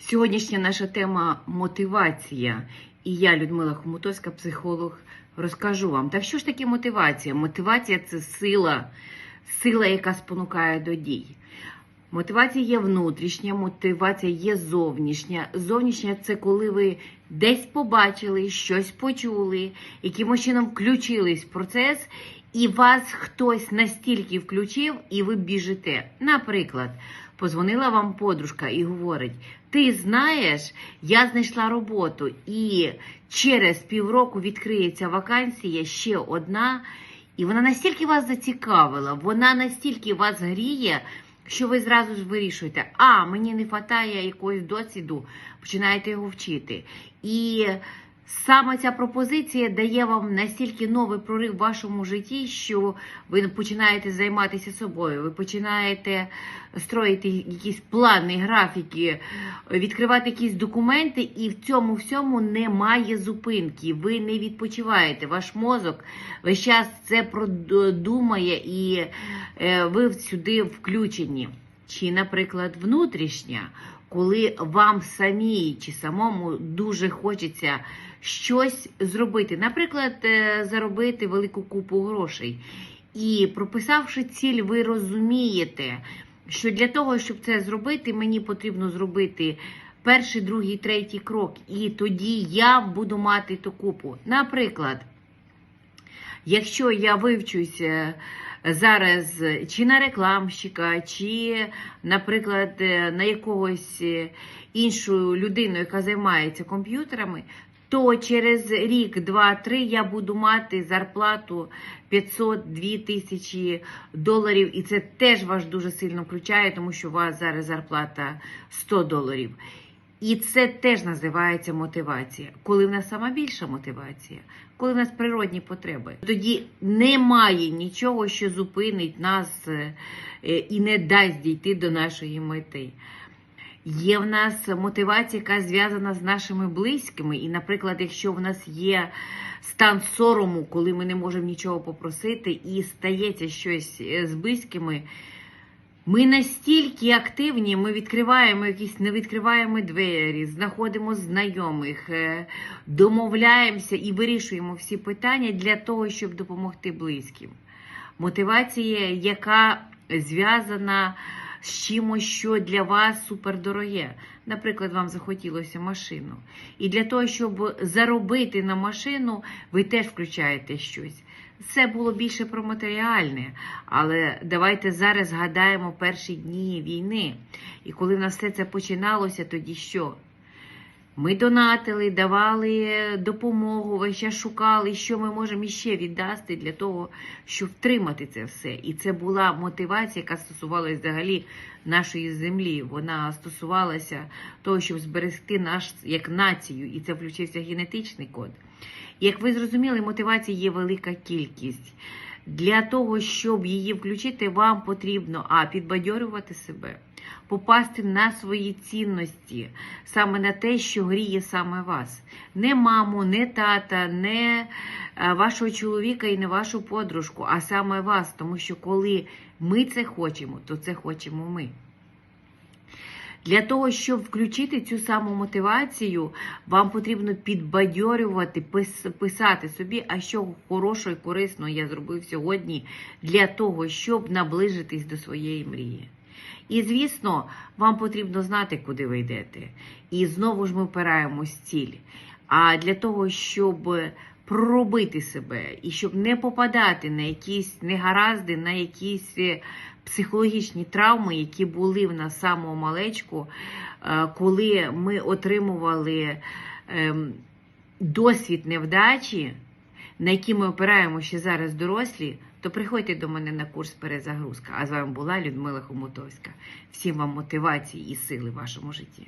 Сьогоднішня наша тема мотивація. І я, Людмила Хомутовська, психолог, розкажу вам. Так що ж таке мотивація? Мотивація це сила, сила, яка спонукає до дій. Мотивація є внутрішня, мотивація є зовнішня. Зовнішня це коли ви десь побачили, щось почули, якимось чином включились в процес, і вас хтось настільки включив, і ви біжите. Наприклад, позвонила вам подружка і говорить: Ти знаєш, я знайшла роботу, і через півроку відкриється вакансія ще одна. І вона настільки вас зацікавила, вона настільки вас гріє, що ви зразу ж вирішуєте, а мені не вистачає якогось досвіду, починаєте його вчити. І саме ця пропозиція дає вам настільки новий прорив в вашому житті, що ви починаєте займатися собою, ви починаєте строїти якісь плани, графіки, відкривати якісь документи, і в цьому всьому немає зупинки. Ви не відпочиваєте. Ваш мозок весь час це продумає, і е, ви сюди включені. Чи, наприклад, внутрішня, коли вам самій чи самому дуже хочеться щось зробити, наприклад, е, заробити велику купу грошей. І прописавши ціль, ви розумієте, що для того, щоб це зробити, мені потрібно зробити перший, другий, третій крок. І тоді я буду мати ту купу. Наприклад, якщо я вивчусь е, зараз чи на рекламщика, чи, наприклад, е, на якогось е, іншу людину, яка займається комп'ютерами, то через рік, два-три я буду мати зарплату 500-2 тисячі доларів, і це теж вас дуже сильно включає, тому що у вас зараз зарплата 100 доларів. І це теж називається мотивація. Коли в нас сама більша мотивація, коли в нас природні потреби, тоді немає нічого, що зупинить нас е, е, і не дасть дійти до нашої мети. Є в нас мотивація, яка зв'язана з нашими близькими. І, наприклад, якщо в нас є стан сорому, коли ми не можемо нічого попросити, і стається щось е, з близькими. Ми настільки активні, ми відкриваємо якісь не відкриваємо двері, знаходимо знайомих, е, домовляємося і вирішуємо всі питання для того, щоб допомогти близьким. Мотивація, яка зв'язана з чимось, що для вас супердороге. Наприклад, вам захотілося машину. І для того, щоб заробити на машину, ви теж включаєте щось. Це було більше про матеріальне, але давайте зараз згадаємо перші дні війни. І коли в нас все це починалося, тоді що? Ми донатили, давали допомогу, час шукали, що ми можемо іще віддасти для того, щоб втримати це все. І це була мотивація, яка стосувалася взагалі нашої землі. Вона стосувалася того, щоб зберегти нас як націю, і це включився генетичний код. Як ви зрозуміли, мотивації є велика кількість. Для того, щоб її включити, вам потрібно а підбадьорювати себе, попасти на свої цінності, саме на те, що гріє саме вас. Не маму, не тата, не е, вашого чоловіка і не вашу подружку, а саме вас. Тому що коли ми це хочемо, то це хочемо ми. Для того, щоб включити цю саму мотивацію, вам потрібно підбадьорювати, писати собі, а що хорошого і корисного я зробив сьогодні для того, щоб наближитись до своєї мрії. І, звісно, вам потрібно знати, куди ви йдете. І знову ж ми впираємось в ціль. А для того, щоб проробити себе і щоб не попадати на якісь негаразди, на якісь е, психологічні травми, які були в нас самого малечку, е, коли ми отримували ем, досвід невдачі, на які ми опираємо ще зараз дорослі, то приходьте до мене на курс перезагрузка. А з вами була Людмила Хомутовська. Всім вам мотивації і сили в вашому житті.